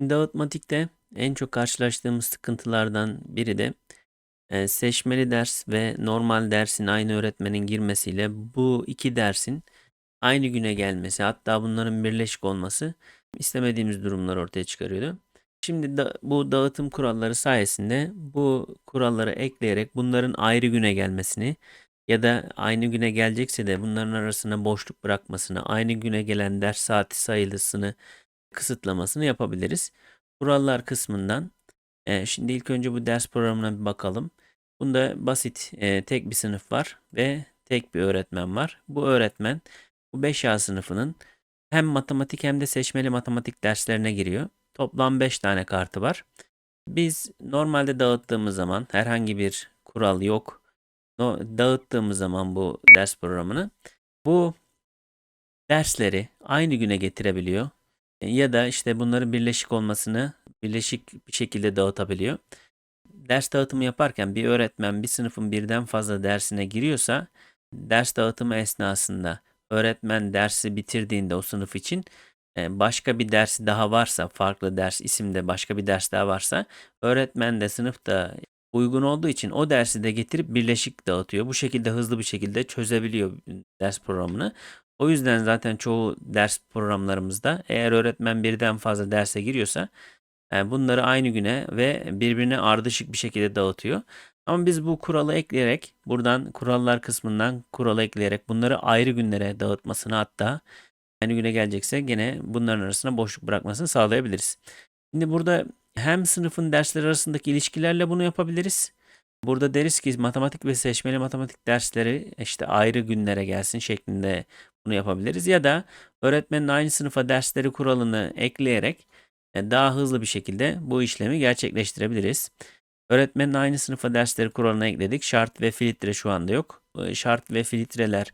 Dağıtmatikte en çok karşılaştığımız sıkıntılardan biri de e, seçmeli ders ve normal dersin aynı öğretmenin girmesiyle bu iki dersin aynı güne gelmesi hatta bunların birleşik olması istemediğimiz durumlar ortaya çıkarıyordu. Şimdi da, bu dağıtım kuralları sayesinde bu kuralları ekleyerek bunların ayrı güne gelmesini ya da aynı güne gelecekse de bunların arasına boşluk bırakmasını, aynı güne gelen ders saati sayılısını kısıtlamasını yapabiliriz. Kurallar kısmından e, şimdi ilk önce bu ders programına bir bakalım. Bunda basit e, tek bir sınıf var ve tek bir öğretmen var. Bu öğretmen bu 5A sınıfının hem matematik hem de seçmeli matematik derslerine giriyor. Toplam 5 tane kartı var. Biz normalde dağıttığımız zaman herhangi bir kural yok. Dağıttığımız zaman bu ders programını bu dersleri aynı güne getirebiliyor. Ya da işte bunların birleşik olmasını birleşik bir şekilde dağıtabiliyor. Ders dağıtımı yaparken bir öğretmen bir sınıfın birden fazla dersine giriyorsa ders dağıtımı esnasında öğretmen dersi bitirdiğinde o sınıf için e, başka bir dersi daha varsa farklı ders isimde başka bir ders daha varsa öğretmen de sınıfta uygun olduğu için o dersi de getirip birleşik dağıtıyor. Bu şekilde hızlı bir şekilde çözebiliyor ders programını. O yüzden zaten çoğu ders programlarımızda eğer öğretmen birden fazla derse giriyorsa e, bunları aynı güne ve birbirine ardışık bir şekilde dağıtıyor. Ama biz bu kuralı ekleyerek buradan kurallar kısmından kuralı ekleyerek bunları ayrı günlere dağıtmasını hatta aynı güne gelecekse gene bunların arasına boşluk bırakmasını sağlayabiliriz. Şimdi burada hem sınıfın dersleri arasındaki ilişkilerle bunu yapabiliriz. Burada deriz ki matematik ve seçmeli matematik dersleri işte ayrı günlere gelsin şeklinde bunu yapabiliriz. Ya da öğretmenin aynı sınıfa dersleri kuralını ekleyerek e, daha hızlı bir şekilde bu işlemi gerçekleştirebiliriz. Öğretmenin aynı sınıfa dersleri kuralına ekledik. Şart ve filtre şu anda yok. E, Şart ve filtreler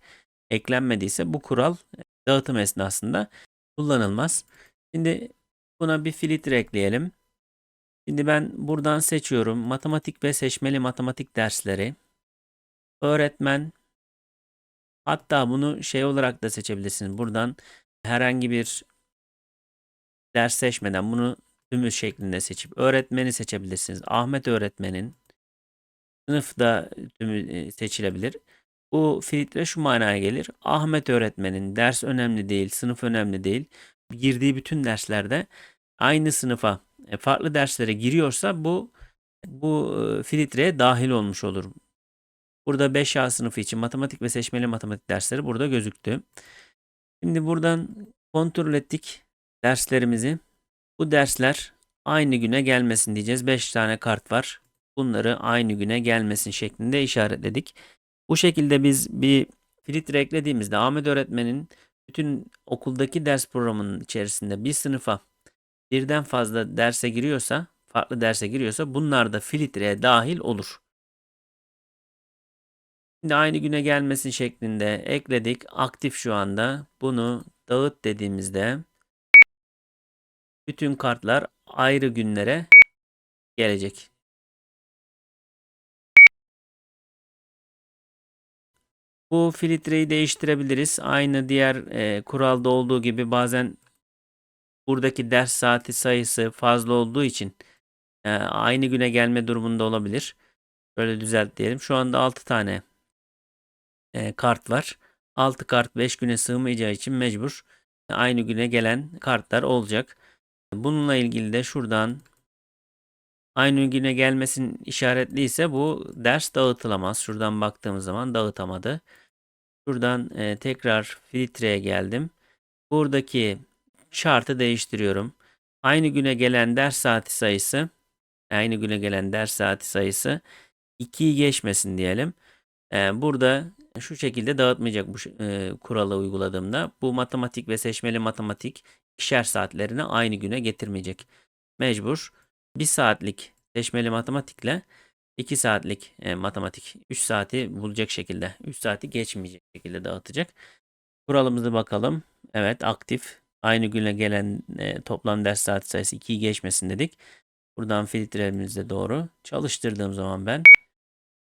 eklenmediyse bu kural e, dağıtım esnasında kullanılmaz. Şimdi buna bir filtre ekleyelim. Şimdi ben buradan seçiyorum. Matematik ve seçmeli matematik dersleri. Öğretmen hatta bunu şey olarak da seçebilirsiniz. Buradan herhangi bir ders seçmeden bunu tümü şeklinde seçip öğretmeni seçebilirsiniz. Ahmet öğretmenin sınıfta tümü e, seçilebilir. Bu filtre şu manaya gelir. Ahmet öğretmenin ders önemli değil, sınıf önemli değil. Girdiği bütün derslerde aynı sınıfa e, farklı derslere giriyorsa bu bu e, filtreye dahil olmuş olur. Burada 5A sınıfı için matematik ve seçmeli matematik dersleri burada gözüktü. Şimdi buradan kontrol ettik derslerimizi. Bu dersler aynı güne gelmesin diyeceğiz. 5 tane kart var. Bunları aynı güne gelmesin şeklinde işaretledik. Bu şekilde biz bir filtre eklediğimizde Ahmet öğretmenin bütün okuldaki ders programının içerisinde bir sınıfa birden fazla derse giriyorsa, farklı derse giriyorsa bunlar da filtreye dahil olur. Şimdi aynı güne gelmesin şeklinde ekledik. Aktif şu anda. Bunu dağıt dediğimizde bütün kartlar ayrı günlere gelecek. Bu filtreyi değiştirebiliriz. Aynı diğer e, kuralda olduğu gibi bazen buradaki ders saati sayısı fazla olduğu için e, aynı güne gelme durumunda olabilir. Böyle düzelt diyelim. Şu anda 6 tane e, kart var. 6 kart 5 güne sığmayacağı için mecbur aynı güne gelen kartlar olacak. Bununla ilgili de şuradan aynı güne gelmesin işaretliyse bu ders dağıtılamaz. Şuradan baktığımız zaman dağıtamadı. Şuradan e, tekrar filtreye geldim. Buradaki şartı değiştiriyorum. Aynı güne gelen ders saati sayısı aynı güne gelen ders saati sayısı 2'yi geçmesin diyelim. E, burada şu şekilde dağıtmayacak bu e, kuralı uyguladığımda bu matematik ve seçmeli matematik ikişer saatlerini aynı güne getirmeyecek. Mecbur 1 saatlik seçmeli matematikle 2 saatlik e, matematik 3 saati bulacak şekilde 3 saati geçmeyecek şekilde dağıtacak. Kuralımızı bakalım. Evet aktif. Aynı güne gelen e, toplam ders saati sayısı 2'yi geçmesin dedik. Buradan filtremiz de doğru. Çalıştırdığım zaman ben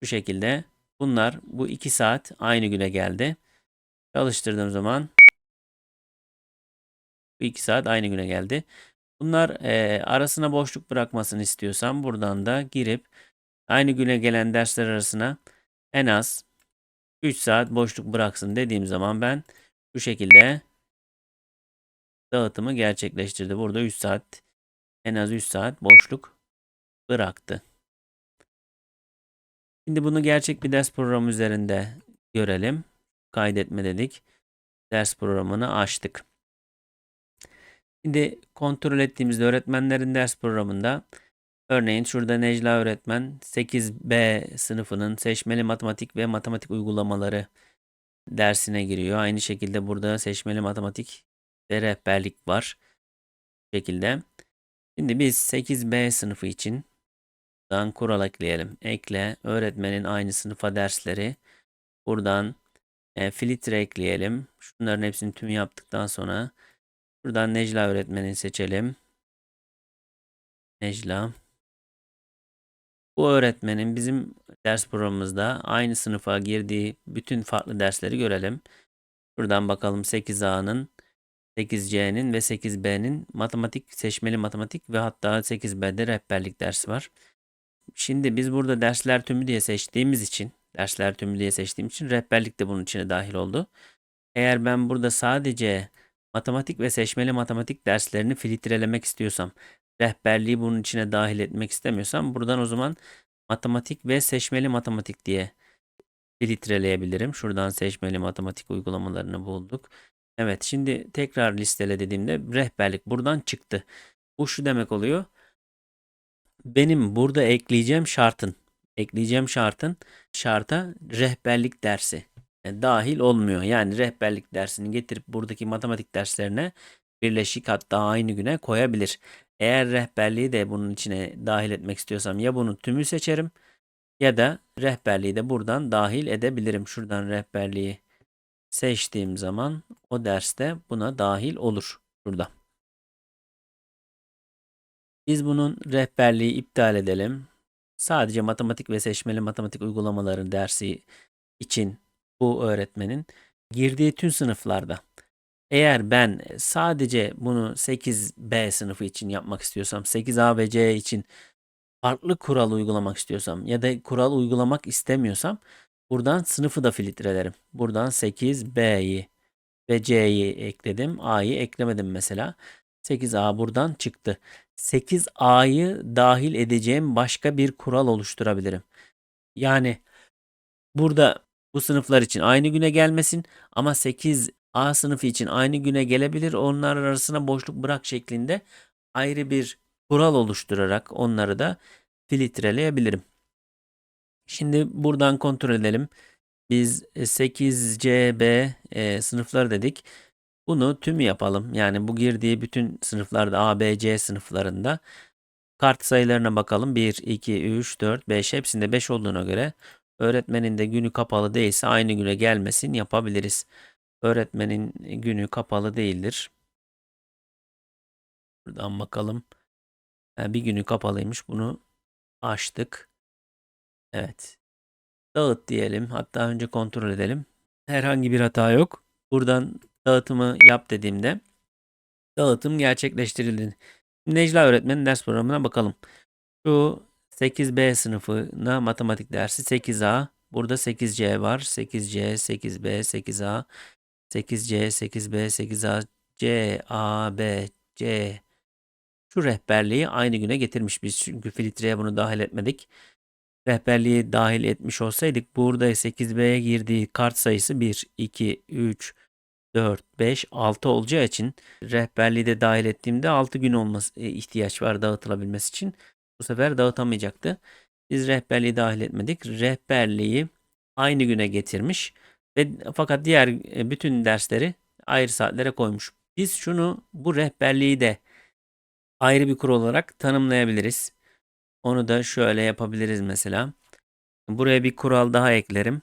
bu şekilde bunlar bu 2 saat aynı güne geldi. Çalıştırdığım zaman bu 2 saat aynı güne geldi. Bunlar e, arasına boşluk bırakmasını istiyorsam buradan da girip aynı güne gelen dersler arasına en az 3 saat boşluk bıraksın dediğim zaman ben bu şekilde dağıtımı gerçekleştirdi. Burada 3 saat en az 3 saat boşluk bıraktı. Şimdi bunu gerçek bir ders programı üzerinde görelim. Kaydetme dedik. Ders programını açtık. Şimdi kontrol ettiğimizde öğretmenlerin ders programında örneğin şurada Necla öğretmen 8B sınıfının seçmeli matematik ve matematik uygulamaları dersine giriyor. Aynı şekilde burada seçmeli matematik ve rehberlik var. Bu şekilde. Şimdi biz 8B sınıfı için buradan kural ekleyelim. Ekle öğretmenin aynı sınıfa dersleri. Buradan e, filtre ekleyelim. Şunların hepsini tüm yaptıktan sonra buradan Necla öğretmeni seçelim. Necla. Bu öğretmenin bizim ders programımızda aynı sınıfa girdiği bütün farklı dersleri görelim. Buradan bakalım 8A'nın 8C'nin ve 8B'nin matematik, seçmeli matematik ve hatta 8B'de rehberlik dersi var. Şimdi biz burada dersler tümü diye seçtiğimiz için, dersler tümü diye seçtiğim için rehberlik de bunun içine dahil oldu. Eğer ben burada sadece matematik ve seçmeli matematik derslerini filtrelemek istiyorsam, rehberliği bunun içine dahil etmek istemiyorsam buradan o zaman matematik ve seçmeli matematik diye filtreleyebilirim. Şuradan seçmeli matematik uygulamalarını bulduk. Evet şimdi tekrar listele dediğimde rehberlik buradan çıktı. Bu şu demek oluyor. Benim burada ekleyeceğim şartın ekleyeceğim şartın şarta rehberlik dersi e, dahil olmuyor. Yani rehberlik dersini getirip buradaki matematik derslerine birleşik hatta aynı güne koyabilir. Eğer rehberliği de bunun içine dahil etmek istiyorsam ya bunun tümü seçerim ya da rehberliği de buradan dahil edebilirim. Şuradan rehberliği seçtiğim zaman o derste buna dahil olur. Burada. Biz bunun rehberliği iptal edelim. Sadece matematik ve seçmeli matematik uygulamaları dersi için bu öğretmenin girdiği tüm sınıflarda eğer ben sadece bunu 8B sınıfı için yapmak istiyorsam, 8A ve C için farklı kural uygulamak istiyorsam ya da kural uygulamak istemiyorsam buradan sınıfı da filtrelerim. Buradan 8B'yi ve C'yi ekledim. A'yı eklemedim mesela. 8A buradan çıktı. 8A'yı dahil edeceğim başka bir kural oluşturabilirim. Yani burada bu sınıflar için aynı güne gelmesin ama 8A sınıfı için aynı güne gelebilir. Onlar arasına boşluk bırak şeklinde ayrı bir kural oluşturarak onları da filtreleyebilirim. Şimdi buradan kontrol edelim. Biz 8CB e, sınıfları dedik. Bunu tüm yapalım. Yani bu girdiği bütün sınıflarda A, B, C sınıflarında kart sayılarına bakalım. 1, 2, 3, 4, 5 hepsinde 5 olduğuna göre öğretmenin de günü kapalı değilse aynı güne gelmesin yapabiliriz. Öğretmenin günü kapalı değildir. Buradan bakalım. Yani bir günü kapalıymış. Bunu açtık. Evet. Dağıt diyelim. Hatta önce kontrol edelim. Herhangi bir hata yok. Buradan dağıtımı yap dediğimde dağıtım gerçekleştirildi. Necla öğretmenin ders programına bakalım. Şu 8B sınıfına matematik dersi 8A. Burada 8C var. 8C, 8B, 8A, 8C, 8B, 8A, C, A, B, C. Şu rehberliği aynı güne getirmiş biz. Çünkü filtreye bunu dahil etmedik. Rehberliği dahil etmiş olsaydık burada 8B'ye girdiği kart sayısı 1, 2, 3, 4, 5, 6 olacağı için rehberliği de dahil ettiğimde 6 gün olması e, ihtiyaç var dağıtılabilmesi için. Bu sefer dağıtamayacaktı. Biz rehberliği dahil etmedik. Rehberliği aynı güne getirmiş ve fakat diğer e, bütün dersleri ayrı saatlere koymuş. Biz şunu bu rehberliği de ayrı bir kural olarak tanımlayabiliriz. Onu da şöyle yapabiliriz mesela. Buraya bir kural daha eklerim.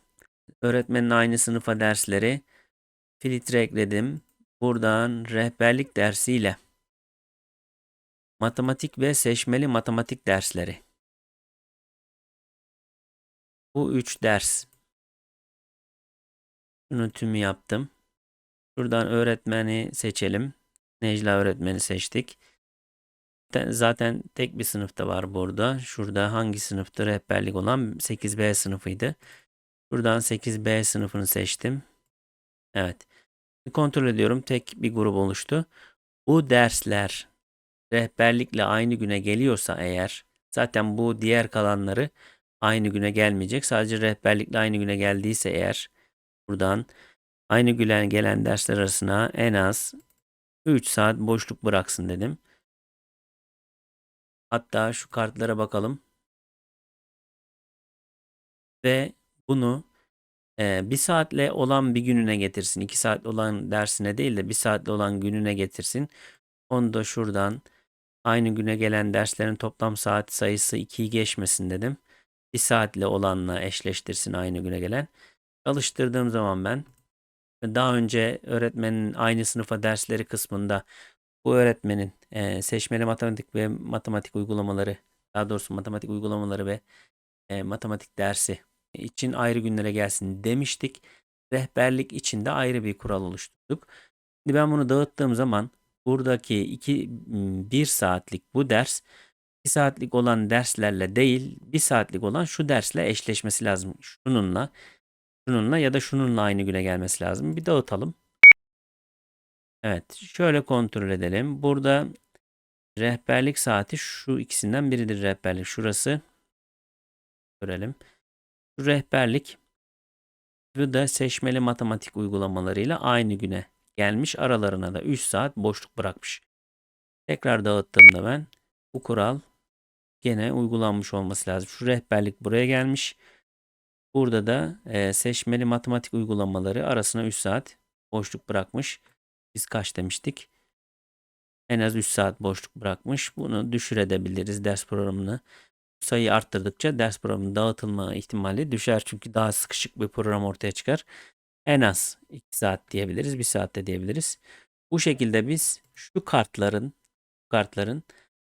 Öğretmenin aynı sınıfa dersleri filtre ekledim. Buradan rehberlik dersiyle matematik ve seçmeli matematik dersleri. Bu üç ders. Bunu tümü yaptım. Buradan öğretmeni seçelim. Necla öğretmeni seçtik. Te- Zaten tek bir sınıfta var burada. Şurada hangi sınıftı rehberlik olan 8B sınıfıydı. Buradan 8B sınıfını seçtim. Evet. Kontrol ediyorum. Tek bir grup oluştu. Bu dersler rehberlikle aynı güne geliyorsa eğer zaten bu diğer kalanları aynı güne gelmeyecek. Sadece rehberlikle aynı güne geldiyse eğer buradan aynı güne gelen dersler arasına en az 3 saat boşluk bıraksın dedim. Hatta şu kartlara bakalım. Ve bunu bir saatle olan bir gününe getirsin. 2 saat olan dersine değil de bir saatle olan gününe getirsin. Onu da şuradan aynı güne gelen derslerin toplam saat sayısı 2'yi geçmesin dedim. Bir saatle olanla eşleştirsin aynı güne gelen. Çalıştırdığım zaman ben daha önce öğretmenin aynı sınıfa dersleri kısmında bu öğretmenin e, seçmeli matematik ve matematik uygulamaları daha doğrusu matematik uygulamaları ve matematik dersi için ayrı günlere gelsin demiştik. Rehberlik için de ayrı bir kural oluşturduk. Şimdi ben bunu dağıttığım zaman buradaki 2 1 saatlik bu ders 2 saatlik olan derslerle değil 1 saatlik olan şu dersle eşleşmesi lazım. Şununla şununla ya da şununla aynı güne gelmesi lazım. Bir dağıtalım. Evet, şöyle kontrol edelim. Burada rehberlik saati şu ikisinden biridir rehberlik. Şurası görelim. Rehberlik bu da seçmeli matematik uygulamalarıyla aynı güne gelmiş. Aralarına da 3 saat boşluk bırakmış. Tekrar dağıttığımda ben bu kural gene uygulanmış olması lazım. Şu rehberlik buraya gelmiş. Burada da e, seçmeli matematik uygulamaları arasına 3 saat boşluk bırakmış. Biz kaç demiştik? En az 3 saat boşluk bırakmış. Bunu düşürebiliriz ders programını. Sayıyı arttırdıkça ders programının dağıtılma ihtimali düşer. Çünkü daha sıkışık bir program ortaya çıkar. En az 2 saat diyebiliriz. 1 saat de diyebiliriz. Bu şekilde biz şu kartların kartların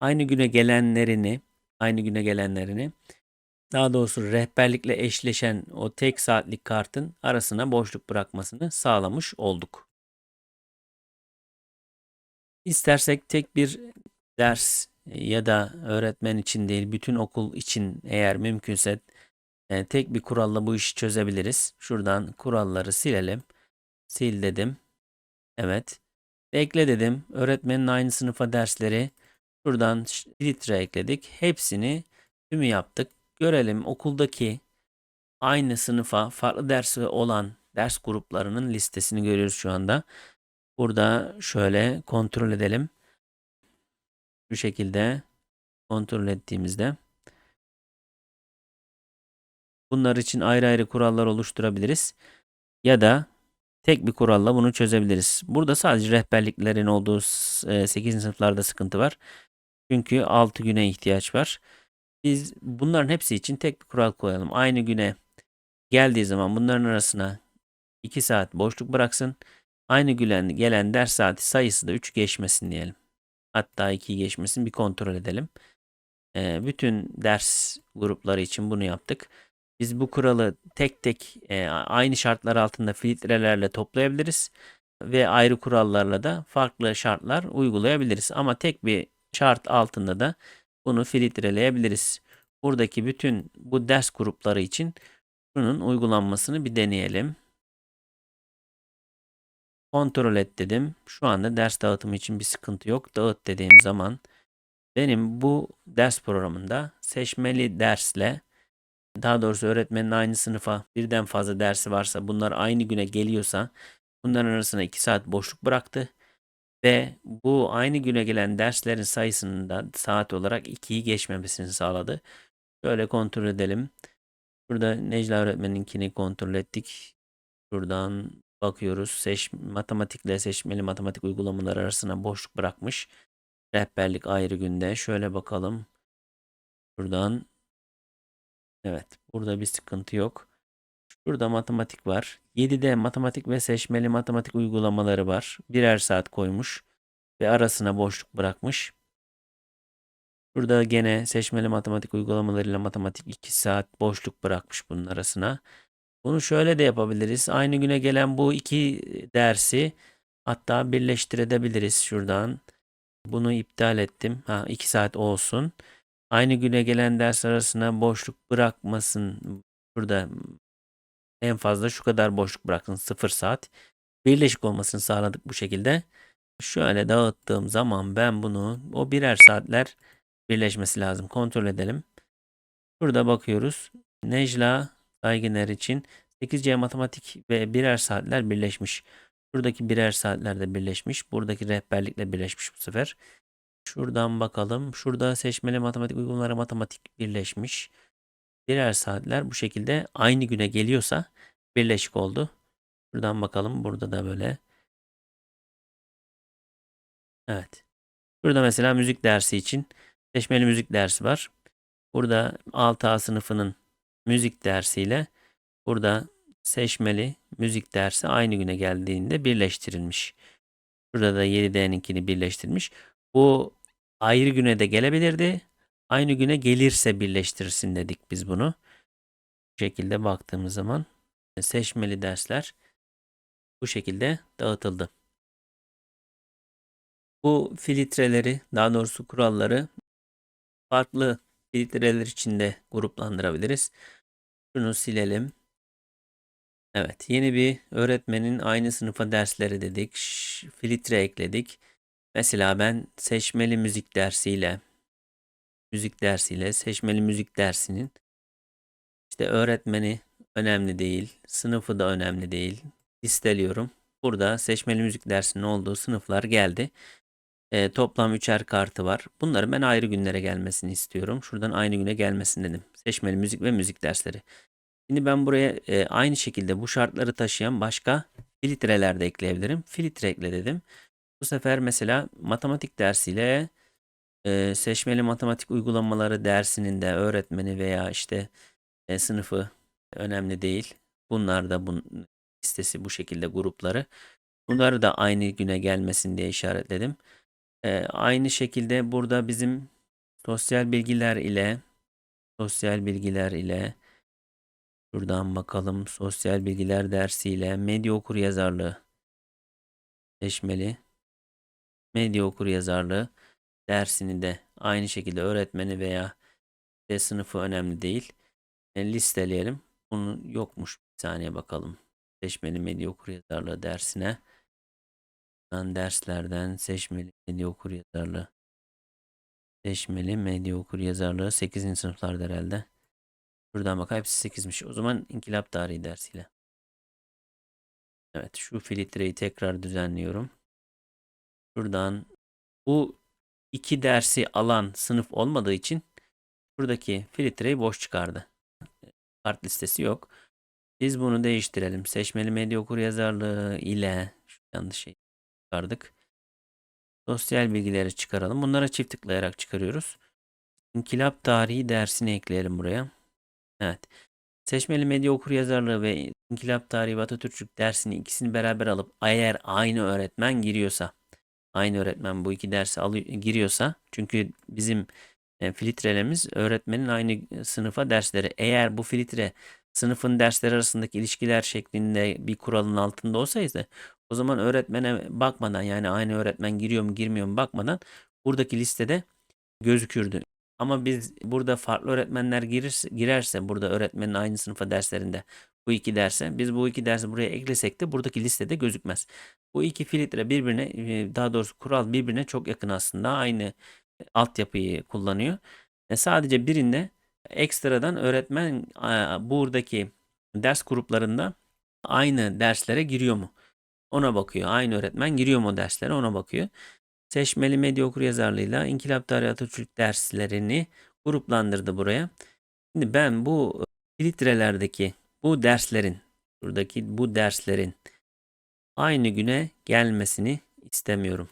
aynı güne gelenlerini aynı güne gelenlerini daha doğrusu rehberlikle eşleşen o tek saatlik kartın arasına boşluk bırakmasını sağlamış olduk. İstersek tek bir ders ya da öğretmen için değil bütün okul için eğer mümkünse e, tek bir kuralla bu işi çözebiliriz. Şuradan kuralları silelim. Sil dedim. Evet. Ekle dedim. Öğretmenin aynı sınıfa dersleri. Şuradan filtre ekledik. Hepsini tümü yaptık. Görelim okuldaki aynı sınıfa farklı dersi olan ders gruplarının listesini görüyoruz şu anda. Burada şöyle kontrol edelim. Şu şekilde kontrol ettiğimizde bunlar için ayrı ayrı kurallar oluşturabiliriz. Ya da tek bir kuralla bunu çözebiliriz. Burada sadece rehberliklerin olduğu 8. sınıflarda sıkıntı var. Çünkü 6 güne ihtiyaç var. Biz bunların hepsi için tek bir kural koyalım. Aynı güne geldiği zaman bunların arasına 2 saat boşluk bıraksın. Aynı gülen gelen ders saati sayısı da 3 geçmesin diyelim. Hatta 2 geçmesin bir kontrol edelim. Ee, bütün ders grupları için bunu yaptık. Biz bu kuralı tek tek e, aynı şartlar altında filtrelerle toplayabiliriz ve ayrı kurallarla da farklı şartlar uygulayabiliriz. Ama tek bir şart altında da bunu filtreleyebiliriz. Buradaki bütün bu ders grupları için bunun uygulanmasını bir deneyelim. Kontrol et dedim. Şu anda ders dağıtımı için bir sıkıntı yok. Dağıt dediğim zaman benim bu ders programında seçmeli dersle daha doğrusu öğretmenin aynı sınıfa birden fazla dersi varsa bunlar aynı güne geliyorsa bunların arasına 2 saat boşluk bıraktı. Ve bu aynı güne gelen derslerin sayısının da saat olarak 2'yi geçmemesini sağladı. Şöyle kontrol edelim. Burada Necla öğretmeninkini kontrol ettik. Şuradan bakıyoruz. Seç, matematikle seçmeli matematik uygulamalar arasına boşluk bırakmış. Rehberlik ayrı günde. Şöyle bakalım. Buradan Evet. Burada bir sıkıntı yok. Şurada matematik var. 7'de matematik ve seçmeli matematik uygulamaları var. Birer saat koymuş ve arasına boşluk bırakmış. Burada gene seçmeli matematik uygulamalarıyla matematik 2 saat boşluk bırakmış bunun arasına. Bunu şöyle de yapabiliriz. Aynı güne gelen bu iki dersi hatta birleştirebiliriz şuradan. Bunu iptal ettim. Ha 2 saat olsun. Aynı güne gelen ders arasına boşluk bırakmasın. Burada en fazla şu kadar boşluk bırakın 0 saat. Birleşik olmasını sağladık bu şekilde. Şöyle dağıttığım zaman ben bunu o birer saatler birleşmesi lazım. Kontrol edelim. Burada bakıyoruz. Necla Saygıner için 8C matematik ve birer saatler birleşmiş. Buradaki birer saatler de birleşmiş. Buradaki rehberlikle birleşmiş bu sefer. Şuradan bakalım. Şurada seçmeli matematik uygulamaları matematik birleşmiş. Birer saatler bu şekilde aynı güne geliyorsa birleşik oldu. Şuradan bakalım. Burada da böyle. Evet. Burada mesela müzik dersi için seçmeli müzik dersi var. Burada 6A sınıfının müzik dersiyle burada seçmeli müzik dersi aynı güne geldiğinde birleştirilmiş. Burada da 7D'ninkini birleştirmiş. Bu ayrı güne de gelebilirdi. Aynı güne gelirse birleştirsin dedik biz bunu. Bu şekilde baktığımız zaman seçmeli dersler bu şekilde dağıtıldı. Bu filtreleri, daha doğrusu kuralları farklı filtreler içinde gruplandırabiliriz. Şunu silelim. Evet, yeni bir öğretmenin aynı sınıfa dersleri dedik. Filtre ekledik. Mesela ben seçmeli müzik dersiyle müzik dersiyle seçmeli müzik dersinin işte öğretmeni önemli değil, sınıfı da önemli değil. Listeliyorum. Burada seçmeli müzik dersinin olduğu sınıflar geldi. E, toplam üçer kartı var. Bunları ben ayrı günlere gelmesini istiyorum. Şuradan aynı güne gelmesin dedim. Seçmeli müzik ve müzik dersleri. Şimdi ben buraya e, aynı şekilde bu şartları taşıyan başka filtreler de ekleyebilirim. Filtre ekle dedim. Bu sefer mesela matematik dersiyle e, seçmeli matematik uygulamaları dersinin de öğretmeni veya işte e, sınıfı önemli değil. Bunlar da bunun listesi bu şekilde grupları. Bunları da aynı güne gelmesin diye işaretledim. E, aynı şekilde burada bizim sosyal bilgiler ile sosyal bilgiler ile şuradan bakalım sosyal bilgiler dersiyle medya okur yazarlığı seçmeli medya okur yazarlığı dersini de aynı şekilde öğretmeni veya de sınıfı önemli değil. E, listeleyelim. Bunun yokmuş. Bir saniye bakalım. Seçmeli medya okur yazarlığı dersine. Derslerden seçmeli medya okur yazarlığı. Seçmeli medya okur yazarlığı 8. sınıflarda herhalde. Buradan bak hepsi 8'miş. O zaman inkılap tarihi dersiyle. Evet şu filtreyi tekrar düzenliyorum. Buradan bu iki dersi alan sınıf olmadığı için buradaki filtreyi boş çıkardı. Kart listesi yok. Biz bunu değiştirelim. Seçmeli medya okur yazarlığı ile yanlış şey çıkardık. Sosyal bilgileri çıkaralım. Bunlara çift tıklayarak çıkarıyoruz. İnkılap tarihi dersini ekleyelim buraya. Evet. Seçmeli medya okur yazarlığı ve İnkılap tarihi ve dersini ikisini beraber alıp eğer aynı öğretmen giriyorsa aynı öğretmen bu iki dersi alıyor, giriyorsa çünkü bizim e, filtrelemiz öğretmenin aynı sınıfa dersleri. Eğer bu filtre sınıfın dersleri arasındaki ilişkiler şeklinde bir kuralın altında olsaydı o zaman öğretmene bakmadan yani aynı öğretmen giriyor mu girmiyor mu bakmadan buradaki listede gözükürdü. Ama biz burada farklı öğretmenler girirse, girerse burada öğretmenin aynı sınıfa derslerinde bu iki derse biz bu iki dersi buraya eklesek de buradaki listede gözükmez. Bu iki filtre birbirine e, daha doğrusu kural birbirine çok yakın aslında. Aynı altyapıyı kullanıyor. E sadece birinde ekstradan öğretmen e, buradaki ders gruplarında aynı derslere giriyor mu? Ona bakıyor. Aynı öğretmen giriyor mu derslere ona bakıyor. Seçmeli medya okuryazarlığıyla İnkılap Tarihi Atatürk derslerini gruplandırdı buraya. Şimdi ben bu filtrelerdeki bu derslerin buradaki bu derslerin aynı güne gelmesini istemiyorum.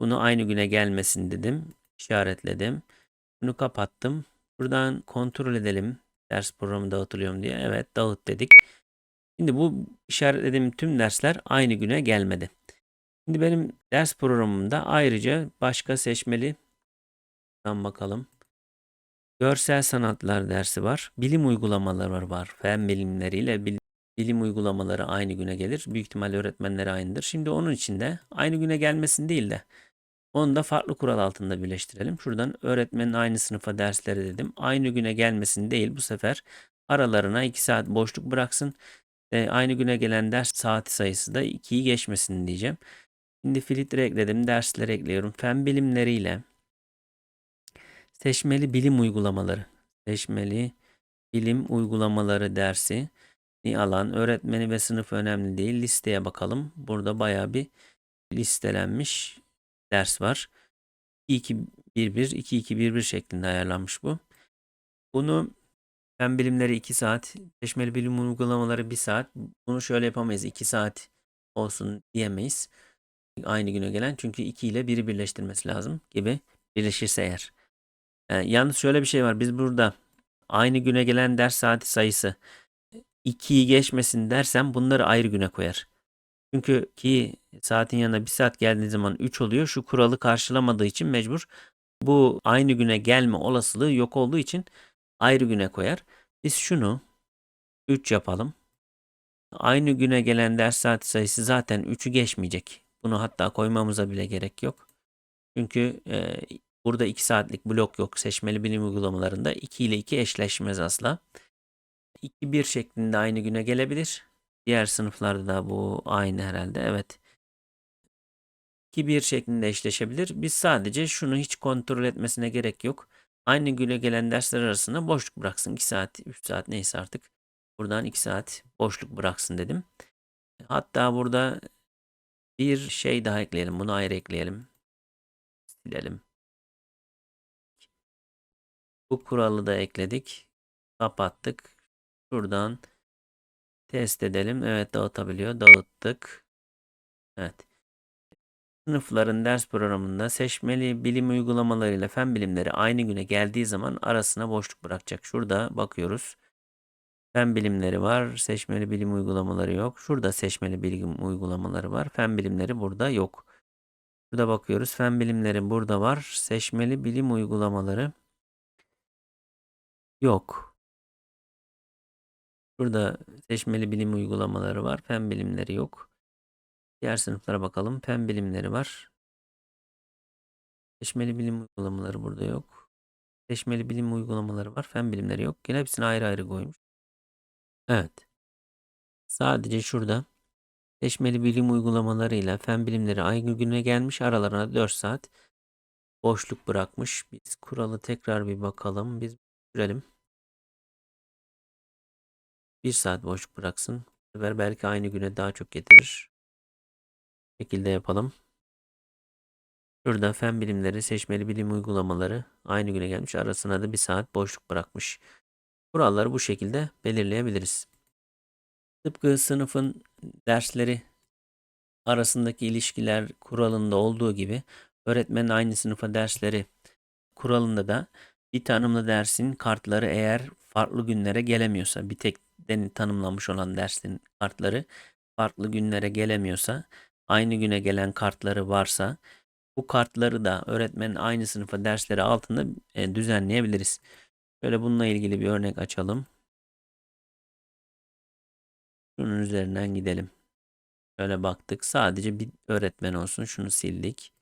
Bunu aynı güne gelmesin dedim. işaretledim. Bunu kapattım. Buradan kontrol edelim. Ders programı dağıtılıyor mu diye. Evet dağıt dedik. Şimdi bu işaretlediğim tüm dersler aynı güne gelmedi. Şimdi benim ders programımda ayrıca başka seçmeli Buradan bakalım. Görsel sanatlar dersi var. Bilim uygulamaları var. Fen bilimleriyle bil- bilim uygulamaları aynı güne gelir. Büyük ihtimalle öğretmenleri aynıdır. Şimdi onun için de aynı güne gelmesin değil de Onu da farklı kural altında birleştirelim. Şuradan öğretmenin aynı sınıfa dersleri dedim. Aynı güne gelmesin değil bu sefer aralarına 2 saat boşluk bıraksın. E, aynı güne gelen ders saati sayısı da 2'yi geçmesin diyeceğim. Şimdi filtre ekledim. Dersleri ekliyorum. Fen bilimleriyle seçmeli bilim uygulamaları. Seçmeli bilim uygulamaları dersi alan öğretmeni ve sınıf önemli değil. Listeye bakalım. Burada baya bir listelenmiş ders var. 2-2-1-1, 2-2-1-1 şeklinde ayarlanmış bu. Bunu fen bilimleri 2 saat, seçmeli bilim uygulamaları 1 saat. Bunu şöyle yapamayız. 2 saat olsun diyemeyiz. Aynı güne gelen çünkü 2 ile 1'i birleştirmesi lazım gibi birleşirse eğer. Yani yalnız şöyle bir şey var. Biz burada aynı güne gelen ders saati sayısı 2'yi geçmesin dersem bunları ayrı güne koyar. Çünkü ki saatin yanına bir saat geldiği zaman 3 oluyor. Şu kuralı karşılamadığı için mecbur bu aynı güne gelme olasılığı yok olduğu için ayrı güne koyar. Biz şunu 3 yapalım. Aynı güne gelen ders saati sayısı zaten 3'ü geçmeyecek. Bunu hatta koymamıza bile gerek yok. Çünkü e, burada 2 saatlik blok yok. Seçmeli bilim uygulamalarında 2 ile 2 eşleşmez asla. 2-1 şeklinde aynı güne gelebilir. Diğer sınıflarda da bu aynı herhalde. Evet. 2-1 şeklinde eşleşebilir. Biz sadece şunu hiç kontrol etmesine gerek yok. Aynı güne gelen dersler arasında boşluk bıraksın. 2 saat, 3 saat neyse artık. Buradan 2 saat boşluk bıraksın dedim. Hatta burada bir şey daha ekleyelim. Bunu ayrı ekleyelim. Silelim. Bu kuralı da ekledik. Kapattık. Şuradan test edelim. Evet dağıtabiliyor. Dağıttık. Evet. Sınıfların ders programında seçmeli bilim uygulamalarıyla fen bilimleri aynı güne geldiği zaman arasına boşluk bırakacak. Şurada bakıyoruz. Fen bilimleri var. Seçmeli bilim uygulamaları yok. Şurada seçmeli bilim uygulamaları var. Fen bilimleri burada yok. Burada bakıyoruz. Fen bilimleri burada var. Seçmeli bilim uygulamaları yok. Burada seçmeli bilim uygulamaları var. Fen bilimleri yok. Diğer sınıflara bakalım. Fen bilimleri var. Seçmeli bilim uygulamaları burada yok. Seçmeli bilim uygulamaları var. Fen bilimleri yok. Yine hepsini ayrı ayrı koymuş. Evet. Sadece şurada seçmeli bilim uygulamalarıyla fen bilimleri aynı güne gelmiş. Aralarına 4 saat boşluk bırakmış. Biz kuralı tekrar bir bakalım. Biz görelim. Bir saat boşluk bıraksın. Bu sefer belki aynı güne daha çok getirir. Bu şekilde yapalım. Şurada fen bilimleri, seçmeli bilim uygulamaları aynı güne gelmiş. Arasına da bir saat boşluk bırakmış. Kuralları bu şekilde belirleyebiliriz. Tıpkı sınıfın dersleri arasındaki ilişkiler kuralında olduğu gibi öğretmenin aynı sınıfa dersleri kuralında da bir tanımlı dersin kartları eğer farklı günlere gelemiyorsa bir tek tanımlanmış olan dersin kartları farklı günlere gelemiyorsa aynı güne gelen kartları varsa bu kartları da öğretmenin aynı sınıfa dersleri altında e, düzenleyebiliriz. Şöyle bununla ilgili bir örnek açalım. Şunun üzerinden gidelim. Şöyle baktık. Sadece bir öğretmen olsun. Şunu sildik.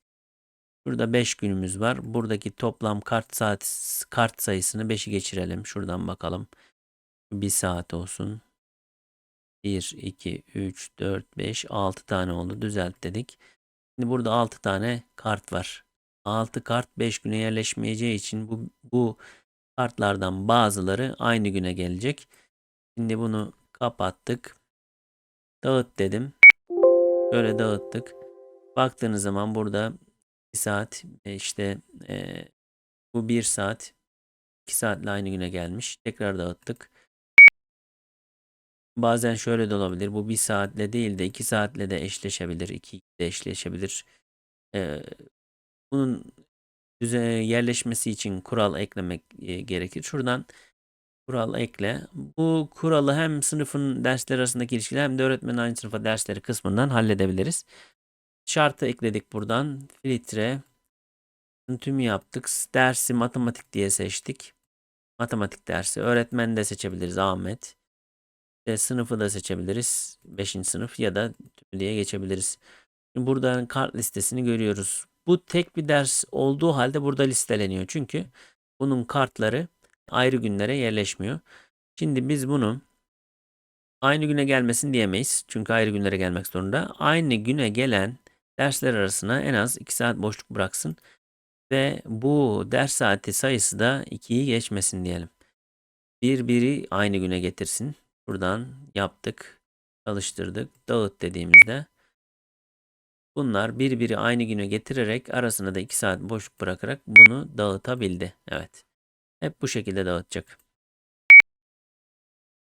Burada 5 günümüz var. Buradaki toplam kart saat kart sayısını 5'i geçirelim. Şuradan bakalım. 1 saat olsun. 1, 2, 3, 4, 5, 6 tane oldu. Düzelt dedik. Şimdi burada 6 tane kart var. 6 kart 5 güne yerleşmeyeceği için bu, bu kartlardan bazıları aynı güne gelecek. Şimdi bunu kapattık. Dağıt dedim. Böyle dağıttık. Baktığınız zaman burada 1 saat e, işte e, bu 1 saat 2 saatle aynı güne gelmiş. Tekrar dağıttık. Bazen şöyle de olabilir. Bu 1 saatle değil de 2 saatle de eşleşebilir. 2 de eşleşebilir. Ee, bunun yerleşmesi için kural eklemek e, gerekir. Şuradan kural ekle. Bu kuralı hem sınıfın dersler arasındaki ilişkiler hem de öğretmenin aynı sınıfa dersleri kısmından halledebiliriz. Şartı ekledik buradan. Filtre. Tümü yaptık. Dersi matematik diye seçtik. Matematik dersi. Öğretmen de seçebiliriz. Ahmet. E, sınıfı da seçebiliriz. 5. sınıf ya da diye geçebiliriz. Şimdi buradan kart listesini görüyoruz. bu tek bir ders olduğu halde burada listeleniyor. Çünkü bunun kartları ayrı günlere yerleşmiyor. Şimdi biz bunu aynı güne gelmesin diyemeyiz. Çünkü ayrı günlere gelmek zorunda. Aynı güne gelen dersler arasına en az 2 saat boşluk bıraksın. Ve bu ders saati sayısı da 2'yi geçmesin diyelim. Bir biri aynı güne getirsin. Buradan yaptık, çalıştırdık, dağıt dediğimizde bunlar birbiri aynı güne getirerek arasına da 2 saat boşluk bırakarak bunu dağıtabildi. Evet. Hep bu şekilde dağıtacak.